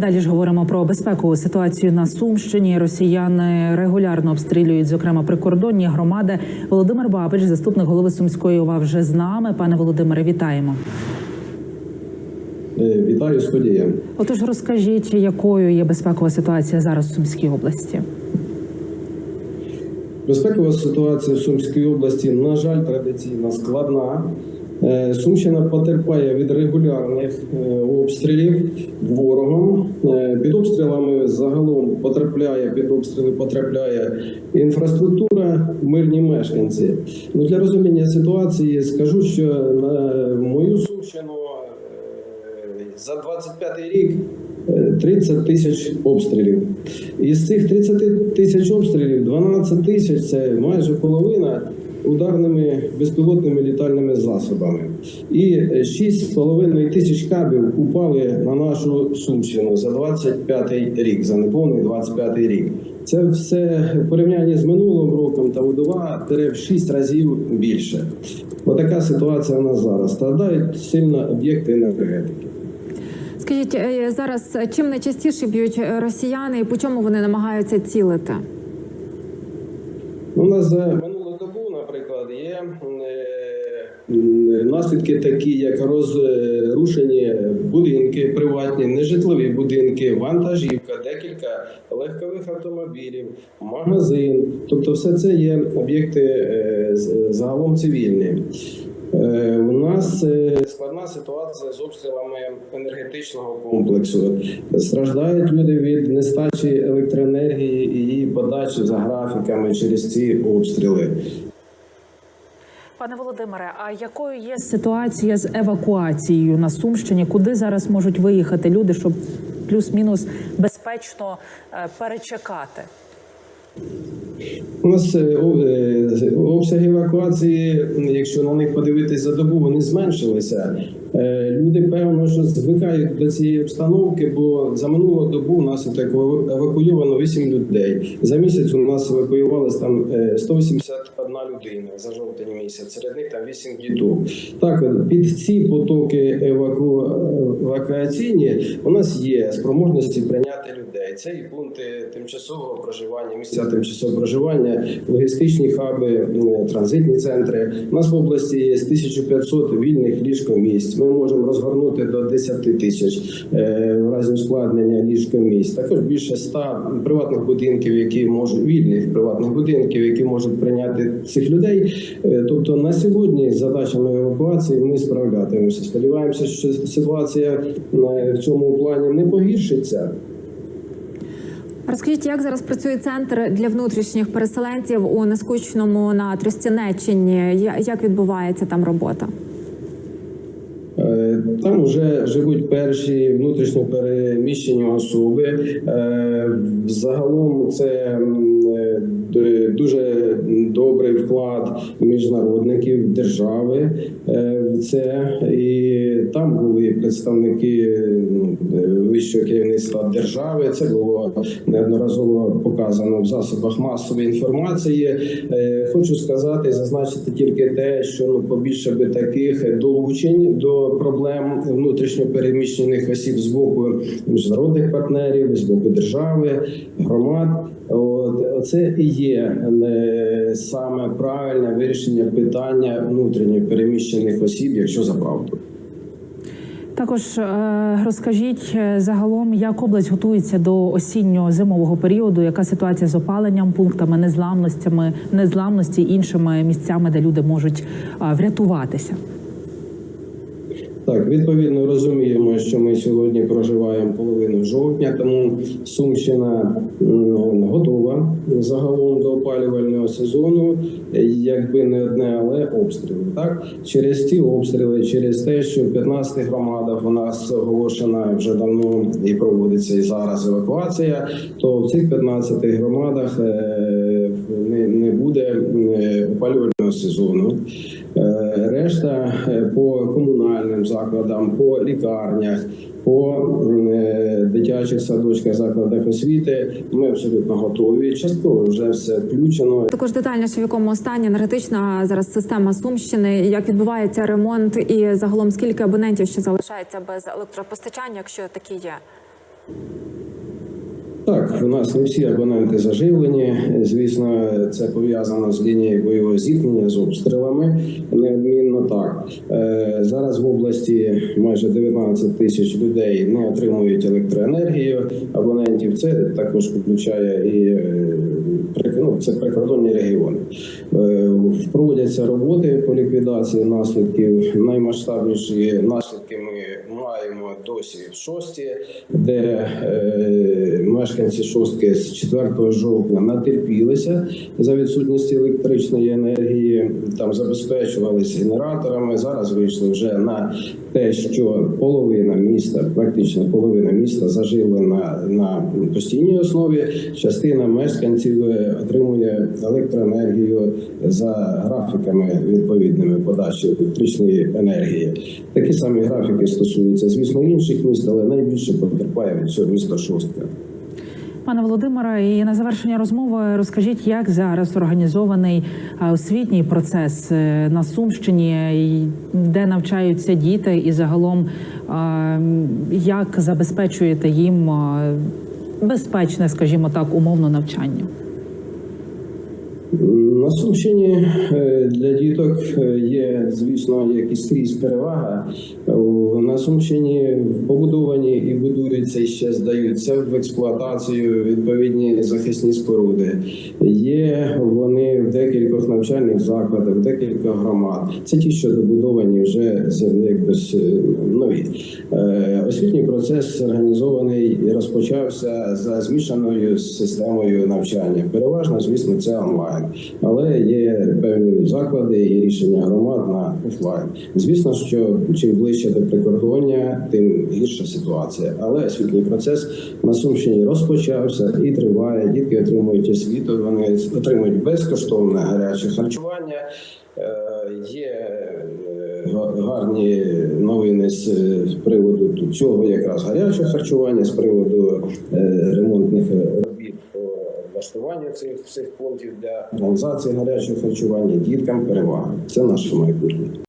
Далі ж говоримо про безпекову ситуацію на Сумщині. Росіяни регулярно обстрілюють, зокрема прикордонні громади. Володимир Бабич, заступник голови Сумської ОВА, вже з нами. Пане Володимире, вітаємо. Е, Вітаю студія. Отож, розкажіть, якою є безпекова ситуація зараз у Сумській області? Безпекова ситуація в Сумській області, на жаль, традиційно складна. Е, Сумщина потерпає від регулярних е, обстрілів ворогом. Е, Під обстрілами загалом потрапляє під обстріли, потрапляє інфраструктура, мирні мешканці. Ну, для розуміння ситуації скажу, що на мою Сумщину за 25 рік е, 30 тисяч обстрілів. Із цих 30 тисяч обстрілів 12 тисяч це майже половина ударними безпілотними літальними засобами. І е, 6,5 тисяч кабів упали на нашу Сумщину за 25 рік, за неповний 25 рік. Це все в порівнянні з минулим роком та у 2-6 разів більше. Отака ситуація у нас зараз. Страдають сильно об'єкти енергетики. Скажіть е, зараз, чим найчастіше б'ють е, росіяни і по чому вони намагаються цілити? У нас наслідки такі, як розрушені будинки, приватні, нежитлові будинки, вантажівка, декілька легкових автомобілів, магазин. Тобто, все це є об'єкти е, загалом цивільні. Е, У нас е, складна ситуація з обстрілами енергетичного комплексу. Страждають люди від нестачі електроенергії і її подачі за графіками через ці обстріли. Пане Володимире, а якою є ситуація з евакуацією на Сумщині? Куди зараз можуть виїхати люди, щоб плюс-мінус безпечно е, перечекати? У нас е, е, обсяги евакуації, якщо на них подивитись за добу, вони зменшилися. Е, Люди певно, що звикають до цієї обстановки, бо за минулу добу у нас так евакуйовано 8 людей. За місяць у нас евакуювалися там е, 181 людина за жовтень місяць. Серед них там 8 діток. Так, під ці потоки еваку... евакуаційні у нас є спроможності прийняти людей. Це і пункти тимчасового проживання, місця тимчасового проживання, логістичні хаби, транзитні центри. У нас в області є 1500 вільних ліжкомісць. Ми можемо розгорнути до 10 тисяч е, в разі ускладнення ліжкомісць. Також більше 100 приватних будинків, які можуть вільних приватних будинків, які можуть прийняти цих людей. Е, Тобто на сьогодні з задачами евакуації ми справлятимемося. Сподіваємося, що ситуація е, в цьому плані не погіршиться. Розкажіть, як зараз працює центр для внутрішніх переселенців у нескучному на Тростянеччині? Як відбувається там робота? Е, Там вже живуть перші внутрішньо переміщені особи. Е, Загалом це е, дуже добрий вклад міжнародників держави в це. І там були представники вищого керівництва держави. Це було неодноразово показано в засобах масової інформації. Е, Хочу сказати, зазначити тільки те, що ну побільше би таких долучень до проблем внутрішньо переміщених осіб з боку міжнародних партнерів, з боку держави, громад. От це і є е, саме правильне вирішення питання внутрішньо переміщених осіб, якщо за правду. Також е, розкажіть е, загалом, як область готується до осінньо-зимового періоду, яка ситуація з опаленням, пунктами незламностями, незламності іншими місцями, де люди можуть е, врятуватися. Так, відповідно розуміємо, що ми сьогодні проживаємо половину жовтня, тому Сумщина готова загалом до опалювального сезону, якби не одне, але обстріли. Так через ці обстріли, через те, що в 15 громадах у нас оголошена вже давно і проводиться і зараз евакуація, то в цих 15 громадах е, не, не буде е, опалювального сезону. Е, Решта е, по комунальним закладам, по лікарнях, по дитячих садочках, закладах освіти ми абсолютно готові. Частково вже все включено. Також детальніше в якому стані енергетична зараз система Сумщини, як відбувається ремонт, і загалом скільки абонентів ще залишається без електропостачання, якщо такі є. Так, у нас не всі абоненти заживлені. Звісно, це пов'язано з лінією бойового зіткнення з обстрілами. Неодмінно так. Е, Зараз в області майже 19 тисяч людей не отримують електроенергію абонентів. Це також включає і е, ну, це прикордонні регіони. Е, Проводяться роботи по ліквідації наслідків. Наймасштабніші наслідки ми маємо досі в шості, де е, мешканці шостки з 4 жовтня натерпілися за відсутності електричної енергії. Там забезпечувалися генераторами. Зараз вийшли вже на те, що половина міста, практично половина міста заживлена на постійній основі. Частина мешканців е, отримує електроенергію за графіками відповідними подачі електричної енергії. Такі самі графіки стосуються, звісно, інших міст, але найбільше потерпає від цього міста шостка. Пане Володимире, і на завершення розмови розкажіть, як зараз організований освітній процес е, на Сумщині, де навчаються діти, і загалом як забезпечуєте їм безпечне, скажімо так, умовно навчання? На Сумщині е, для діток е, є, звісно, як скрізь перевага. Е, На Сумщині побудовані і будуються і ще здаються в експлуатацію відповідні захисні споруди. Є вони в декількох навчальних закладах, в декількох громад. Це ті, що добудовані вже якби нові. Освітній процес організований і розпочався за змішаною системою навчання. Переважно, звісно, це онлайн, але є певні заклади і рішення громад на офлайн. Звісно, що чим ближче до прикордоння, тим гірша ситуація. Але освітній процес на Сумщині розпочався і триває. Дітки отримують освіту. Вони отримують безкоштовне гаряче харчування. Е, Є е, гарні новини з е, приводу цього, якраз гарячого харчування, з приводу ремонтних робіт по цих цих фондів для організації гарячого харчування діткам переваги. Це наше майбутнє.